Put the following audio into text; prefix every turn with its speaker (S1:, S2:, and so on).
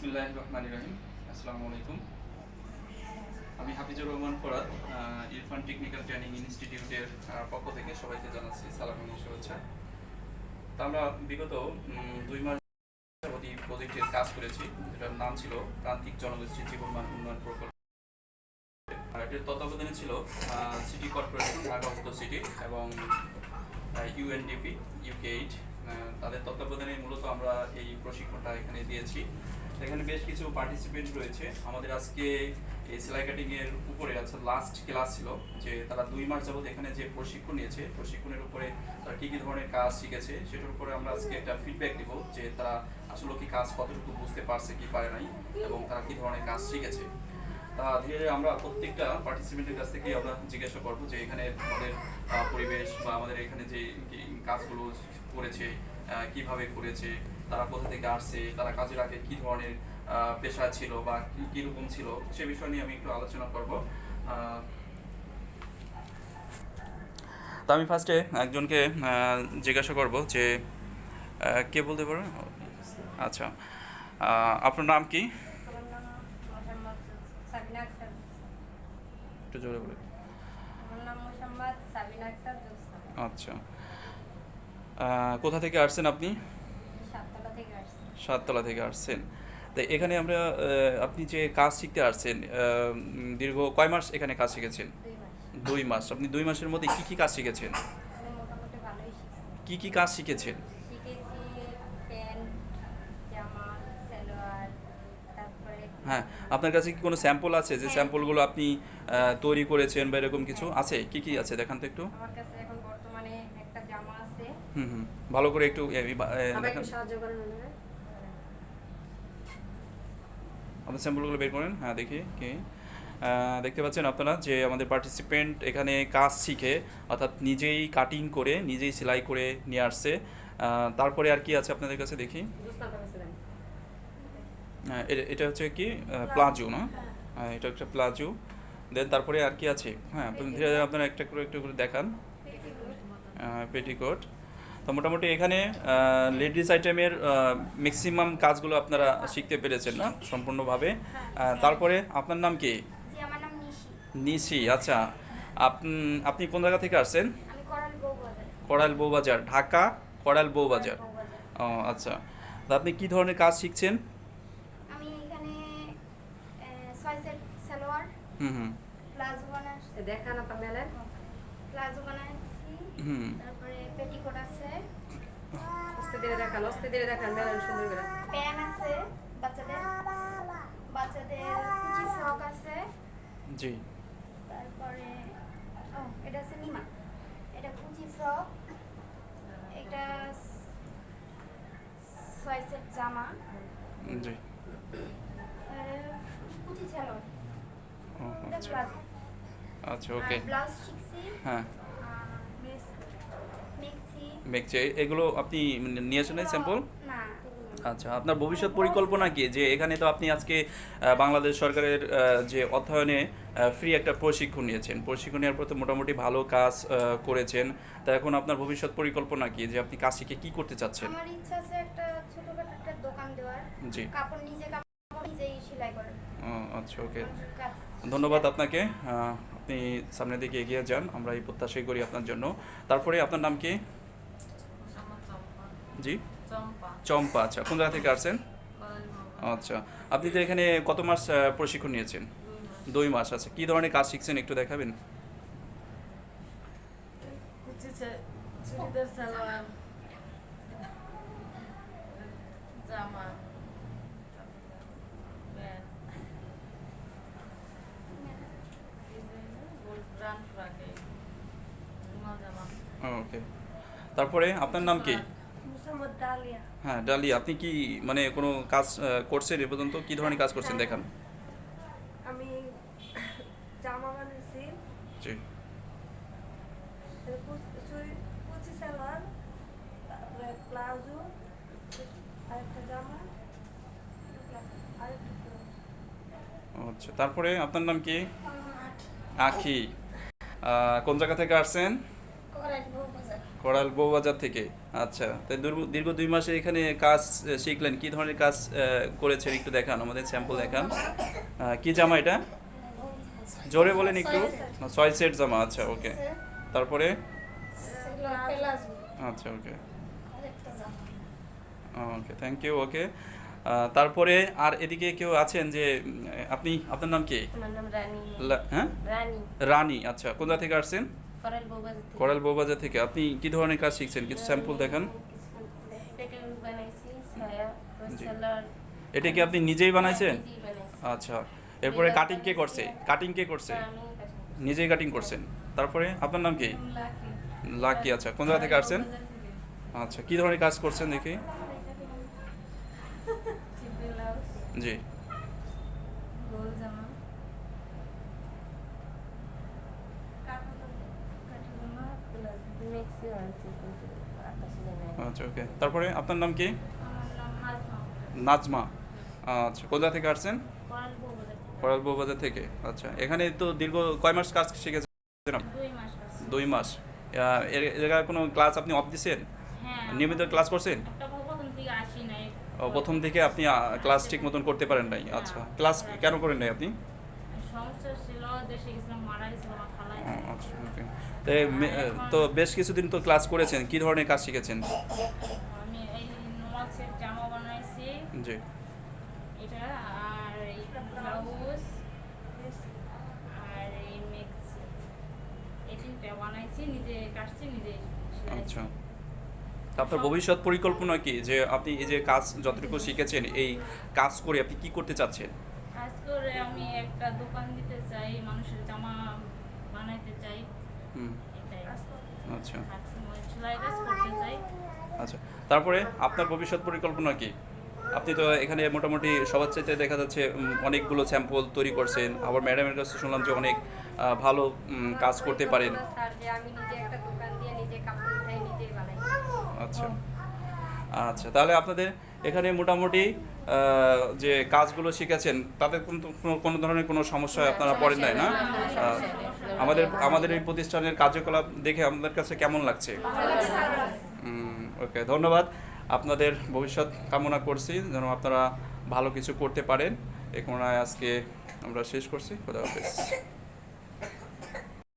S1: বিসমিল্লাহ রহমান রহিম। আসসালামু আলাইকুম। আমি হাফিজুর রহমান ফরাদ ইরফান টেকনিক্যাল ট্রেনিং ইনস্টিটিউটের পক্ষ থেকে সবাইকে জানাচ্ছি সালাম শুভেচ্ছা। তা আমরা বিগত দুই মাস প্রজেক্টের কাজ করেছি, যেটার নাম ছিল প্রান্তিক জনগোষ্ঠী জীবনমান উন্নয়ন প্রকল্প। আর এটির তত্ত্বাবধানে ছিল সিটি কর্পোরেশন ঢাকা সিটি এবং ইউএনডিপি ইউকে এইট তাদের তত্ত্বাবধানে মূলত আমরা এই প্রশিক্ষণটা এখানে দিয়েছি। এখানে বেশ কিছু পার্টিসিপেন্ট রয়েছে। আমাদের আজকে এই সেলাই কাটিংয়ের উপরে আচ্ছা লাস্ট ক্লাস ছিল, যে তারা দুই মাস যাবত এখানে যে প্রশিক্ষণ নিয়েছে, প্রশিক্ষণের উপরে তারা কী কী ধরনের কাজ শিখেছে, সেটার উপরে আমরা আজকে একটা ফিডব্যাক দিব, যে তারা আসলে কি কাজ কতটুকু বুঝতে পারছে, কি পারে নাই, এবং তারা কী ধরনের কাজ শিখেছে। তা ধীরে আমরা প্রত্যেকটা পার্টিসিপেন্টের কাছ থেকে আমরা জিজ্ঞাসা করব যে এখানে আমাদের পরিবেশ বা আমাদের এখানে যে কাজগুলো করেছে কীভাবে করেছে, তারা কোথা থেকে আসছে, তারা কাজের আগে কি ধরনের পেশা ছিল বা কীরকম ছিল, সে বিষয় নিয়ে আমি একটু আলোচনা করব। তো আমি ফার্স্টে একজনকে জিজ্ঞাসা করব যে কে বলতে পারেন আচ্ছা। আপনার নাম কি
S2: আমার নাম মোহাম্মদ সাবিনা আক্তার
S1: একটু জোরে বলে আচ্ছা। কোথা থেকে আসছেন আপনি?
S2: সাততলা থেকে
S1: আসছেন। তো এখানে আমরা আপনি যে কাজ শিখতে আসছেন দীর্ঘ কয় মাস এখানে কাজ শিখেছেন?
S2: দুই মাস।
S1: আপনি দুই মাসের মধ্যে কি কি কাজ শিখেছেন? কি কি কাজ শিখেছেন
S2: শিখেছি প্যান্ট জামা সালোয়ার তারপরে
S1: হ্যাঁ আপনার কাছে কি কোনো স্যাম্পল আছে যে
S2: হ্যাঁ।
S1: স্যাম্পলগুলো আপনি তৈরি করেছেন বা এরকম কিছু? আছে? কি কি আছে? দেখান তো একটু।
S2: আমার কাছে এখন বর্তমানে একটা জামা আছে।
S1: হুম হুম। ভালো করে একটু দেখান।
S2: সাহায্য করেন
S1: আপনার স্যাম্পলগুলো বের করেন। হ্যাঁ দেখি কি। দেখতে পাচ্ছেন আপনারা যে আমাদের পার্টিসিপেন্ট এখানে কাজ শিখে অর্থাৎ নিজেই কাটিং করে নিজেই সেলাই করে নিয়ে আসছে। তারপরে আর কি আছে আপনাদের কাছে? দেখি
S2: জোসনাটা কাছে দেন
S1: হ্যাঁ, এটা- এটা হচ্ছে কি প্লাজো না? হ্যাঁ, এটা একটা প্লাজো। দেন তারপরে আর কি আছে? হ্যাঁ আপনি ধীরে ধীরে আপনারা একটা করে একটু করে দেখান। পেটিকোট। তো মোটামুটি এখানে লেডিস আইটেমের ম্যাক্সিমাম কাজগুলো আপনারা শিখতে পেরেছেন না? সম্পূর্ণভাবে। তারপরে আপনার নাম কি?
S2: নিশি।
S1: আচ্ছা। আপ- আপনি কোন জায়গা থেকে আসছেন?
S2: আমি করাল বউবাজার
S1: কড়াইল বউবাজার ঢাকা কড়াইল বউবাজার ও আচ্ছা। তা আপনি কি ধরনের কাজ শিখছেন
S3: আমি এখানে ছয় সেট সালোয়ার
S1: হুম হুম।
S3: প্লাজো বানাচ্ছি।
S2: দেখান আপনার মেলেন
S3: প্লাজো বানাচ্ছি।
S1: হুম।
S3: তারপরে পেটিকোট আছে।
S2: আস্তে ধীরে দেখান আস্তে ধীরে দেখান মেলেন সুন্দর করে।
S3: প্যান আছে বাচ্চাদের। বাচ্চাদের কুচি ফ্রক আছে।
S1: জি।
S3: তারপরে ও এটা আছে নিমা। এটা কুচি ফ্রক। এটা ছয় সেট জামা।
S1: জি।
S3: আর কুচি সালোয়ার
S1: আচ্ছা
S3: প্লাজো
S1: আচ্ছা ওকে
S3: ব্লাউজ শিখছি
S1: হ্যাঁ।
S3: মেক্সি
S1: এগুলো আপনি নিয়েছেন স্যাম্পল
S3: না
S1: আচ্ছা আপনার ভবিষ্যৎ পরিকল্পনা কি? যে এখানে তো আপনি আজকে বাংলাদেশ সরকারের যে অর্থায়নে ফ্রি একটা প্রশিক্ষণ নিয়েছেন। প্রশিক্ষণ নেওয়ার পর তো মোটামুটি ভালো কাজ করেছেন। তা এখন আপনার ভবিষ্যৎ পরিকল্পনা কি? যে আপনি কাজ শিখে কি করতে চাচ্ছেন?
S3: আমার ইচ্ছা আছে একটা ছোটখাটো একটা দোকান দেওয়ার।
S1: জি।
S3: কাপড় নিজে কাপড় নিজেই সেলাই করার।
S1: আচ্ছা ওকে ধন্যবাদ আপনাকে। আপনি সামনের দিকে এগিয়ে যান, আমরা এই প্রত্যাশাই করি আপনার জন্য। তারপরে আপনার নাম কি? জি?
S4: চম্পা
S1: আচ্ছা কোন জায়গা থেকে আসছেন? আচ্ছা আপনি তো এখানে কত মাস প্রশিক্ষণ নিয়েছেন? দুই মাস আচ্ছা কী ধরনের কাজ শিখছেন একটু দেখাবেন?
S4: জামা প্যান্ট গোল ব্রান্ড ফ্রাকে রুমাল জামা
S1: ওকে তারপরে আপনার নাম কি?
S2: ডালিয়া।
S1: হ্যাঁ ডালি আপনি কি মানে কোনো কাজ করছেন এ পর্যন্ত? কী ধরনের কাজ করছেন দেখান।
S5: আমি জামা বানিয়েছি।
S1: জি।
S5: কুচি সালোয়ার তারপরে প্লাজো আরেকটা জামা
S1: আচ্ছা তারপরে আপনার নাম কি? আখি। কোন জায়গা থেকে আসছেন? করাল বউবাজার থেকে। আচ্ছা তাই দীর্ঘ- দুই মাসে এখানে কাজ শিখলেন। কি ধরনের কাজ করেছেন একটু দেখান আমাদের স্যাম্পল দেখান। কি জামা এটা? জোরে বলেন একটু। ছয় সেট। জামা আচ্ছা ওকে। তারপরে? আচ্ছা ওকে। Okay thank you okay. তারপরে আর এদিকে কেউ আছেন যে আপনি আপনার নাম কি? হ্যাঁ?
S2: রানী
S1: আচ্ছা কোথা থেকে আসছেন?
S2: করাল বউবাজার থেকে।
S1: আপনি কি ধরনের কাজ শিখছেন? কিছু স্যাম্পল দেখান। এটা কি আপনি নিজেই বানাইছেন? আচ্ছা। এরপরে কাটিং কে করছে? কাটিং কে করছে। নিজেই কাটিং করছেন? তারপরে আপনার নাম কি?
S4: লাকি।
S1: লাকি আচ্ছা। কোন জায়গা থেকে আসছেন? আচ্ছা। কি ধরনের কাজ করছেন দেখি? জি
S4: গোল জামা কাটি জামা প্লাজো
S2: মেক্সি বানাইছি কিন্তু আকাশি জানাই
S1: আচ্ছা ওকে তারপরে আপনার নাম কি?
S4: নাজমা।
S1: আচ্ছা জায়গা থেকে আসছেন?
S4: বউবাজার থেকে।
S1: আচ্ছা এখানে তো দীর্ঘ কয় মাস কাজ শিখেছেন?
S4: দুই মাস
S1: এর কোনো ক্লাস আপনি অফ দিচ্ছেন
S4: হ্যাঁ।
S1: নিয়মিত ক্লাস করছেন?
S4: প্রথম থেকে
S1: আপনি ক্লাস ঠিক মতন করতে পারেন নাই। আচ্ছা ক্লাস কেন করেন নাই আপনি? তো এ, তো বেশ কিছুদিন তো ক্লাস করেছেন কি ধরনের কাজ শিখেছেন?
S4: আমি এই নর্মাল জামা বানাইছি।
S1: জি।
S4: এটা আর এই ব্লাউজ আর এই মিক্স। এই তিনটা বানাইছি নিজে কাটছি নিজে
S1: আচ্ছা। তা আপনার ভবিষ্যৎ পরিকল্পনা কি? যে আপনি এই যে কাজ যতটুকু শিখেছেন এই কাজ করে আপনি কি করতে চাচ্ছেন?
S4: কাজ করে আমি একটা দোকান দিতে চাই মানুষের জামা বানাইতে চাই।
S1: আচ্ছা।
S4: সেলাই কাজ করতে চাই।
S1: আচ্ছা। তারপরে আপনার ভবিষ্যৎ পরিকল্পনা কি? আপনি তো এখানে মোটামুটি সবার চাইতে দেখা যাচ্ছে অনেকগুলো স্যাম্পল তৈরি করছেন। আবার ম্যাডামের কাছে শুনলাম যে অনেক ভালো কাজ করতে পারেন। আচ্ছা। আচ্ছা তাহলে আপনাদের এখানে মোটামুটি যে কাজগুলো শিখেছেন তাতে কিন্তু কোনো- কোনো ধরনের কোনো সমস্যা আপনারা পড়েন নাই না? আমাদের আমাদের এই প্রতিষ্ঠানের কার্যকলাপ দেখে আমাদের কাছে কেমন লাগছে? ওকে ধন্যবাদ। আপনাদের ভবিষ্যৎ কামনা করছি যেন আপনারা ভালো কিছু করতে পারেন। এ কোনায় আজকে আমরা শেষ করছি। খোদা হাফেজ।